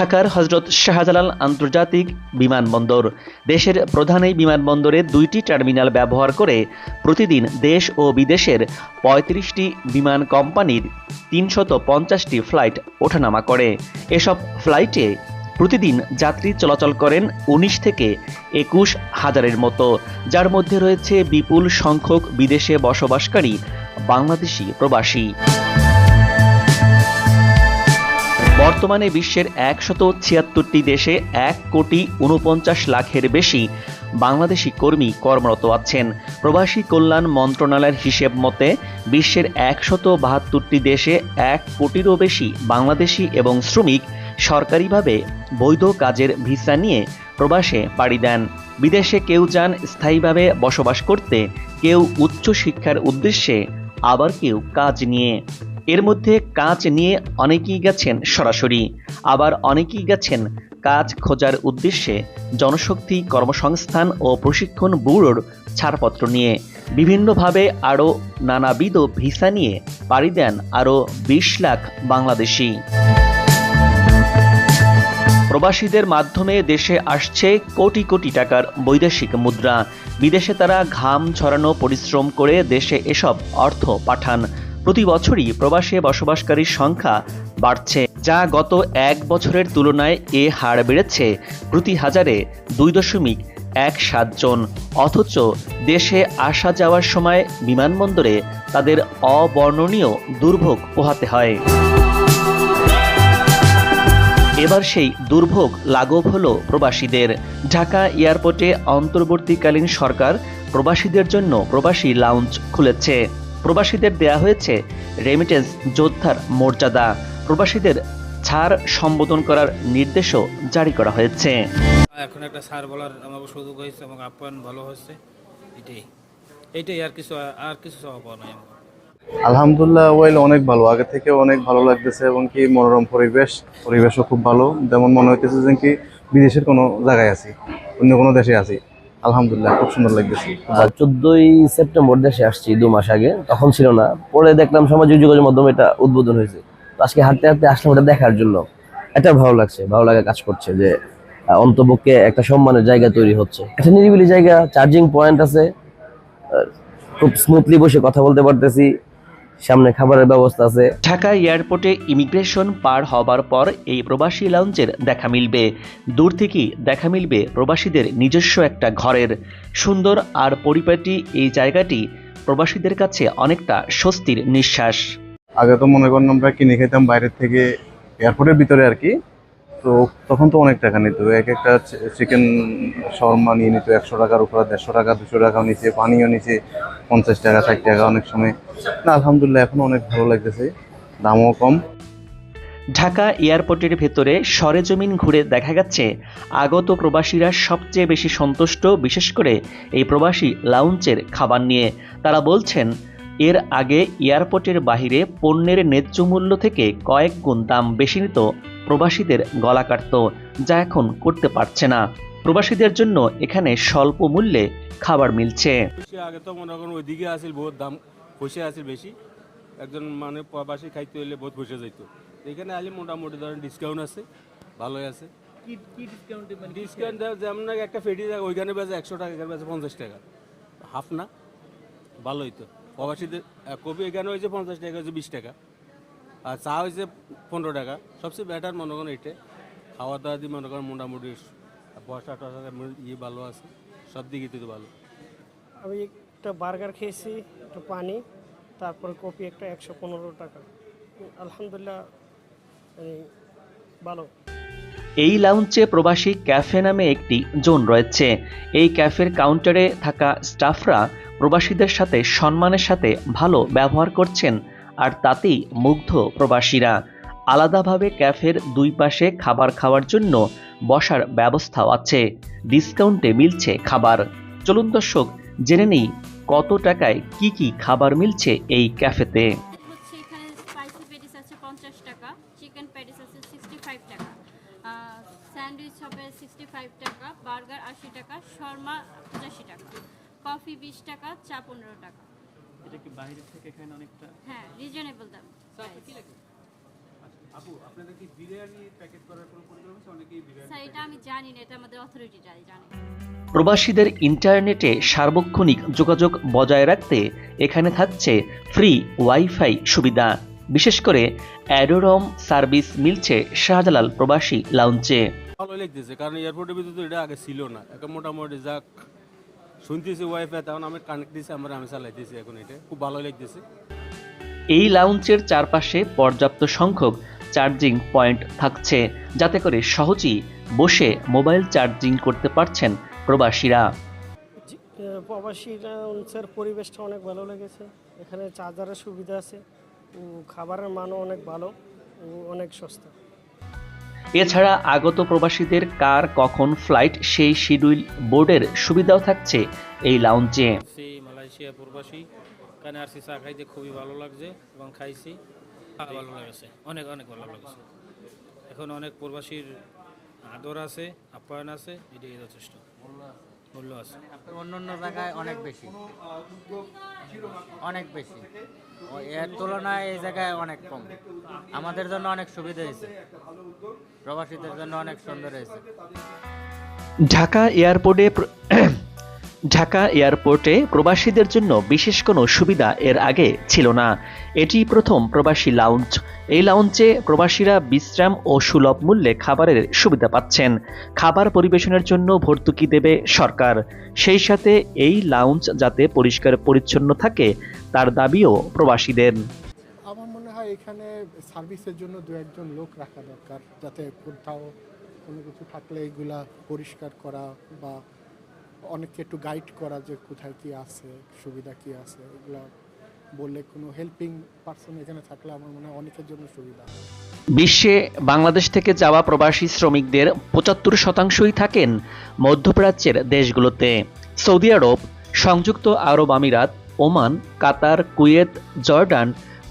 ঢাকার হজরত শাহজালাল আন্তর্জাতিক বিমানবন্দর। দেশের প্রধান এই বিমানবন্দরে দুইটি টার্মিনাল ব্যবহার করে প্রতিদিন দেশ ও বিদেশের পঁয়ত্রিশটি বিমান কোম্পানির তিনশত পঞ্চাশটি ফ্লাইট ওঠানামা করে। এসব ফ্লাইটে প্রতিদিন যাত্রী চলাচল করেন উনিশ থেকে একুশ হাজারের মতো, যার মধ্যে রয়েছে বিপুল সংখ্যক বিদেশে বসবাসকারী বাংলাদেশি প্রবাসী। বর্তমানে বিশ্বের একশত ছিয়াত্তরটি দেশে এক কোটি উনপঞ্চাশ লাখের বেশি বাংলাদেশি কর্মী কর্মরত আছেন। প্রবাসী কল্যাণ মন্ত্রণালয়ের হিসেব মতে, বিশ্বের একশত বাহাত্তরটি দেশে এক কোটিরও বেশি বাংলাদেশি এবং শ্রমিক সরকারিভাবে বৈধ কাজের ভিসা নিয়ে প্রবাসে পাড়ি দেন। বিদেশে কেউ যান স্থায়ীভাবে বসবাস করতে, কেউ উচ্চ শিক্ষার উদ্দেশ্যে আবার কেউ কাজ নিয়ে। এর মধ্যে কাজ নিয়ে অনেকেই গেছেন সরাসরি। আবার অনেকেই গেছেন কাজ খোঁজার উদ্দেশ্যে জনশক্তি কর্মসংস্থান ও প্রশিক্ষণ ব্যুরোর ছাড়পত্র নিয়ে। বিভিন্নভাবে আরও নানাবিধ ভিসা নিয়ে পাড়ি দেন আরও বিশ লাখ বাংলাদেশি। প্রবাসীদের মাধ্যমে দেশে আসছে কোটি কোটি টাকার বৈদেশিক মুদ্রা। বিদেশে তারা ঘাম ঝরানো পরিশ্রম করে দেশে এসব অর্থ পাঠান। প্রতি বছরই প্রবাসে বসবাসকারীর সংখ্যা বাড়ছে, যা গত এক বছরের তুলনায় এ হার বেড়েছে প্রতি হাজারে দুই দশমিক এক সাতজন অথচ দেশে আসা যাওয়ার সময় বিমানবন্দরে তাদের অবর্ণনীয় দুর্ভোগ পোহাতে হয়। এবার সেই দুর্ভোগ লাঘব হলো প্রবাসীদের। ঢাকা এয়ারপোর্টে অন্তর্বর্তীকালীন সরকার প্রবাসীদের জন্য প্রবাসী লাউঞ্জ খুলেছে। প্রবাসীদের দেয়া হয়েছে রেমিটেন্স যোদ্ধার মর্যাদা। প্রবাসীদের ছাড় সম্বোধন করার নির্দেশও জারি করা হয়েছে। এখন একটা স্যার বলার আমাকে সুযোগ হয়েছে এবং আপ্যায়ন ভালো হয়েছে এটাই। এটাই আর কিছু আর কিছু পাওয়া নাই আলহামদুলিল্লাহ ওয়েল অনেক ভালো। আগে থেকে অনেক ভালো লাগতেছে এবং কি মনোরম পরিবেশ পরিবেশও খুব ভালো। যেমন মনে হইতেছে যে কি বিদেশের কোনো জায়গায় আছি অন্য কোনো দেশে আছি। আলহামদুলিল্লাহ, খুব সুন্দর লাগতেছে। চোদ্দই সেপ্টেম্বর দেশে আসছি, দু মাস আগে, তখন ছিল না। পরে দেখলাম সামাজিক যোগাযোগ মাধ্যমে এটা উদ্বোধন হয়েছে। আজকে হাঁটতে হাঁটতে আসলাম ওটা দেখার জন্য। এটা ভালো লাগছে, ভালো লাগা কাজ করছে যে অন্তপক্ষে একটা সম্মানের জায়গা তৈরি হচ্ছে। একটা নিরিবিলি জায়গা চার্জিং পয়েন্ট আছে। খুব স্মুথলি বসে কথা বলতে পারতেছি। সামনে খাবারের ব্যবস্থা আছে। ঢাকা এয়ারপোর্টে ইমিগ্রেশন পার হবার পর এই প্রবাসী লাউঞ্জের দেখা মিলবে। দূর থেকেই দেখা মিলবে প্রবাসীদের নিজস্ব একটা ঘরের। সুন্দর আর পরিপাটি এই জায়গাটি প্রবাসীদের কাছে অনেকটা স্বস্তির নিঃশ্বাস। আগে তো মনে করেন আমরা কিনে খেতাম বাইরের থেকে এয়ারপোর্টের ভিতরে আর কি। তো তখন তো অনেক টাকা নিত এক একটা চিকেন শর্মা নিয়ে নিত একশো টাকার উপরে, দেড়শো টাকা, দুশো টাকাও নিচে পানিও নিচে পঞ্চাশ টাকা, ষাট টাকা অনেক সময়। না, আলহামদুলিল্লাহ, এখন অনেক ভালো লাগতেছে, দামও কম। ঢাকা এয়ারপোর্টের ভেতরে সরেজমিন ঘুরে দেখা গেছে, আগত প্রবাসীরা সবচেয়ে বেশি সন্তুষ্ট, বিশেষ করে এই প্রবাসী লাউঞ্জের খাবার নিয়ে। তারা বলছেন, এর আগে এয়ারপোর্টের বাইরে পণ্যের ন্যায্য মূল্য থেকে কয়েক গুণ দাম বেশি নিত প্রবাসীদের গলা কাটত যা এখন করতে পারছে না। প্রবাসীদের জন্য এখানে স্বল্প মূল্যে খাবার মিলছে। আগে তো মনে করেন ওইদিকে আসিল বহুত দাম পয়সা আসিল বেশি। একজন মানে প্রবাসী খাইতে হইলে বহুত পয়সা যাইতো। এখানে আলি মোটামুটি ধরেন ডিসকাউন্ট আছে ভালোই আছে। কি কি ডিসকাউন্ট মানে যেমন একটা ফেটি ওইখানে বেজে একশো টাকা এখানে বেজে পঞ্চাশ টাকা। হাফ না ভালোই তো। প্রবাসীদের কপি এখানে হয়েছে পঞ্চাশ টাকা হয়েছে বিশ টাকা। আর চা হয়েছে পনেরো টাকা। সবচেয়ে বেটার মনে করেন এটা খাওয়া দাওয়া দিয়ে মনে করেন মোটামুটি বসা টসা ইয়ে ভালো আছে সব দিকে তো ভালো। আমি একটা বার্গার খেয়েছি একটু পানি তারপর কপি একটা একশো পনেরো টাকা। আলহামদুলিল্লাহ মানে ভালো। এই লাউঞ্জে প্রবাসী ক্যাফে নামে একটি জোন রয়েছে। এই ক্যাফের কাউন্টারে থাকা স্টাফরা প্রবাসীদের সাথে সম্মানের সাথে ভালো ব্যবহার করছেন। আর তাতেই মুগ্ধ প্রবাসীরা। আলাদাভাবে ক্যাফের দুই পাশে খাবার খাওয়ার জন্য বসার ব্যবস্থাও আছে। ডিসকাউন্টে মিলছে খাবার। চলুন দর্শক, জেনে নেই কত টাকায় কি কি খাবার মিলছে এই ক্যাফেতে। স্যান্ডউইচ হবে সিক্সটি ফাইভ টাকা, বার্গার আশি টাকা, শর্মা পঁচাশি টাকা, কফি বিশ টাকা, চা পনেরো টাকা। এটা কি বাইরে থেকে এখানে অনেকটা? হ্যাঁ রিজনেবল দাম। স্যার এটা আমি জানি না এটা আমাদের অথরিটিটাই জানে প্রবাসীদের ইন্টারনেটে সার্বক্ষণিক যোগাযোগ বজায় রাখতে এখানে থাকছে ফ্রি ওয়াইফাই সুবিধা। বিশেষ করে অ্যাডোরম সার্ভিস মিলছে শাহজালাল প্রবাসী লাউঞ্চে ভালো লাগতেছে কারণ এয়ারপোর্টের ভিতরে তো এটা আগে ছিল না। এখন মোটামুটি যাক শুনতেছি ওয়াইফাই তখন আমি কানেক্ট দিয়েছি আমরা আমি চালাইতেছি এখন এটা। খুব ভালো লাগতেছে। এই লাউঞ্চের চারপাশে পর্যাপ্ত সংখ্যক চার্জিং পয়েন্ট থাকছে যাতে করে সহজেই বসে মোবাইল চার্জিং করতে পারছেন প্রবাসীরা। প্রবাসী লাউঞ্জের পরিবেশটা অনেক ভালো লেগেছে। এখানে চার্জারের সুবিধা আছে। খাবারের মানও অনেক ভালো অনেক সস্তা। এছাড়া আগত প্রবাসীদের কার কখন ফ্লাইট সেই শিডিউল বোর্ডের সুবিধাও থাকছে এই লাউঞ্জে মালয়েশিয়া প্রবাসী এখানে আসছি চা খাইতে খুবই ভালো লাগছে এবং খাইছি। ভালো লাগছে, অনেক অনেক ভালো লাগছে। এখন অনেক প্রবাসীর আদর আছে, আপ্যায়ন আছে, এটাই যথেষ্ট। মূল্য আছে অন্য অন্য জায়গায় অনেক বেশি। অনেক বেশি। এর তুলনায় এই জায়গায় অনেক কম। আমাদের জন্য অনেক সুবিধা হয়েছে। প্রবাসীদের জন্য অনেক সুন্দর হয়েছে। ঢাকা এয়ারপোর্টে প্র- ঢাকা এয়ারপোর্টে প্রবাসীদের জন্য বিশেষ কোনো সুবিধা এর আগে ছিল না। এটি প্রথম প্রবাসী লাউঞ্জ এই লাউঞ্জে প্রবাসীরা বিশ্রাম ও সুলভ মূল্যে খাবারের সুবিধা পাচ্ছেন। খাবার পরিবেশনের জন্য ভর্তুকি দেবে সরকার। সেই সাথে এই লাউঞ্জ যাতে পরিষ্কার পরিচ্ছন্ন থাকে, তার দাবিও প্রবাসীদের। আমার মনে হয় এখানে সার্ভিসের জন্য দু একজন লোক রাখা দরকার, যাতে কোথাও কোনো কিছু থাকলে এগুলা পরিষ্কার করা বা অনেককে একটু গাইড করা যে কোথায় কি আছে, সুবিধা কি আছে, এগুলা বললে কোনো হেল্পিং পার্সন এখানে থাকলে আমার মনে হয় অনেকের জন্য সুবিধা বিশ্বে বাংলাদেশ থেকে যাওয়া প্রবাসী শ্রমিকদের পঁচাত্তর শতাংশই থাকেন মধ্যপ্রাচ্যের দেশগুলোতে। সৌদি আরব, সংযুক্ত আরব আমিরাত, ওমান, কাতার, কুয়েত, জর্ডান,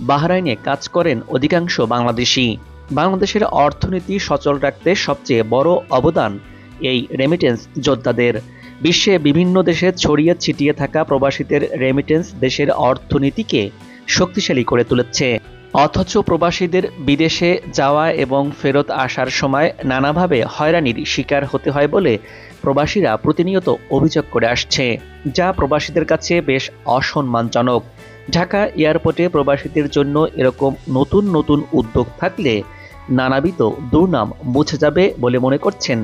বাহরাইনে কাজ করেন অধিকাংশ বাংলাদেশি। বাংলাদেশের অর্থনীতি সচল রাখতে সবচেয়ে বড় অবদান এই রেমিটেন্স যোদ্ধাদের। বিশ্বে বিভিন্ন দেশে ছড়িয়ে ছিটিয়ে থাকা প্রবাসীদের রেমিটেন্স দেশের অর্থনীতিকে শক্তিশালী করে তুলেছে। অথচ প্রবাসীদের বিদেশে যাওয়া এবং ফেরত আসার সময় নানাভাবে হয়রানির শিকার হতে হয় বলে প্রবাসীরা প্রতিনিয়ত অভিযোগ করে আসছে, যা প্রবাসীদের কাছে বেশ অসম্মানজনক। ঢাকা এয়ারপোর্টে প্রবাসীদের জন্য এরকম নতুন নতুন উদ্যোগ থাকলে নানাবিধ দুর্নাম মুছে যাবে বলে মনে করছেন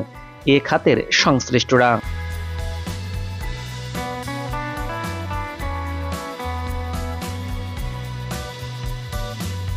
এ খাতের সংশ্লিষ্টরা।